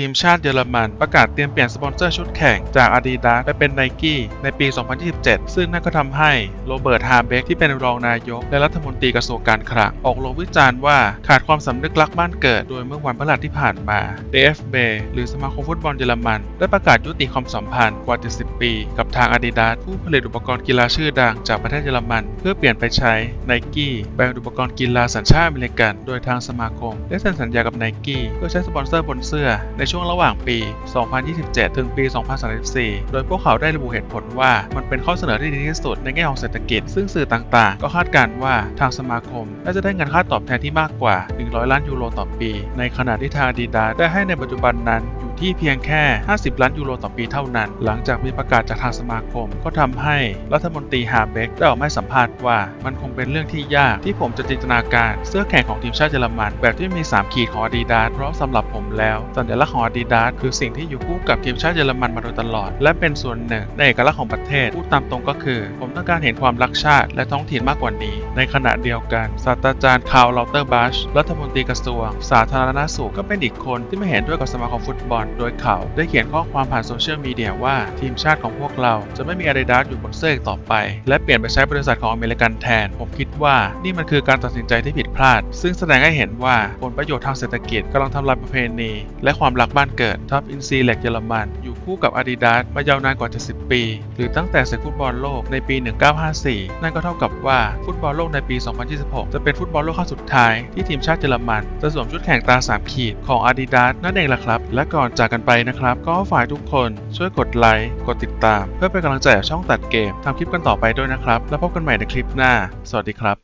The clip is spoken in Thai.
ทีมชาติเยอรมัน ประกาศเตรียมเปลี่ยนสปอนเซอร์ชุดแข่งจาก Adidas ไปเป็น Nike ในปี 2027 ซึ่งนั่นก็ทำให้โรเบิร์ตฮาร์เบกที่เป็นรองนายก และรัฐมนตรีกระทรวงการคลังออกโรงวิจารณ์ว่าขาดความสำนึกรักบ้านเกิด โดยเมื่อวันพฤหัสที่ผ่านมา DFB หรือสมาคมฟุตบอลเยอรมัน ได้ประกาศยุติความสัมพันธ์กว่า 70 ปี กับทาง Adidas ผู้ผลิตอุปกรณ์กีฬาชื่อดังจากประเทศเยอรมัน เพื่อเปลี่ยนไปใช้ Nike แบรนด์อุปกรณ์กีฬาสัญชาติอเมริกัน โดยทางสมาคมได้เซ็นสัญญากับ Nike เพื่อใช้สปอนเซอร์บนเสื้อในช่วงระหว่างปี 2027 ถึงปี 2034 โดยพวกเขาได้ระบุเหตุผลว่ามันเป็นข้อเสนอที่ดีที่สุดในแง่ของเศรษฐกิจ ซึ่งสื่อต่างๆ ก็คาดการณ์ว่าทางสมาคมน่าจะได้เงินค่าตอบแทนที่มากกว่า 100 ล้านยูโรต่อปี ในขณะที่ทางดีดาได้ให้ในปัจจุบันนั้นอยู่ ที่เพียงแค่ 50 ล้านยูโรต่อปีเท่านั้น หลังจากมีประกาศจากทางสมาคม ก็ทำให้รัฐมนตรีฮาเบกได้ออกมาสัมภาษณ์ว่า มันคงเป็นเรื่องที่ยากที่ผมจะจินตนาการเสื้อแข่งของทีมชาติเยอรมัน แบบที่มี 3 ขีดของ Adidas เพราะสำหรับผมแล้ว สัญลักษณ์ของ Adidas คือสิ่งที่อยู่คู่กับทีมชาติเยอรมันมาโดยตลอด และเป็นส่วนหนึ่งในเอกลักษณ์ของประเทศพูดตามตรงก็คือ ผมต้องการเห็นความรักชาติและท้องถิ่นมากกว่านี้ในขณะเดียวกัน ศาสตราจารย์คาร์ลลอเตอร์บัช รัฐมนตรีกระทรวง สาธารณสุขก็เป็นอีกคนที่ไม่เห็นด้วยกับสมาคมฟุตบอล โดยเขาได้เขียนข้อความผ่านโซเชียลมีเดียว่าทีมชาติของพวกเราจะไม่มี Adidas อยู่บนเสื้ออีกต่อไป และเปลี่ยนไปใช้บริษัทของอเมริกันแทน ผมคิดว่านี่มันคือการตัดสินใจที่ผิดพลาด ซึ่งแสดงให้เห็นว่าผลประโยชน์ทางเศรษฐกิจกำลังทำลายประเพณี และความรักบ้านเกิดท็อปอินซีเล็กเยอรมันอยู่คู่กับ Adidas มายาวนานกว่า70ปี หรือตั้งแต่ศึกฟุตบอลโลกในปี 1954 นั่นก็เท่ากับว่าฟุตบอลโลกในปี 2026 จะเป็นฟุตบอลโลกครั้งสุดท้ายที่ทีมชาติเยอรมัน จะสวมชุดแข่งตาสามขีดของ Adidas นั่นเองล่ะครับ และก่อนจากกันไปนะครับ ก็ฝ่ายทุกคนช่วยกดไลค์กดติดตาม เพื่อเป็นกำลังใจกับช่องตัดเกมทำคลิปกันต่อไปด้วยนะครับ แล้วพบกันใหม่ในคลิปหน้า สวัสดีครับ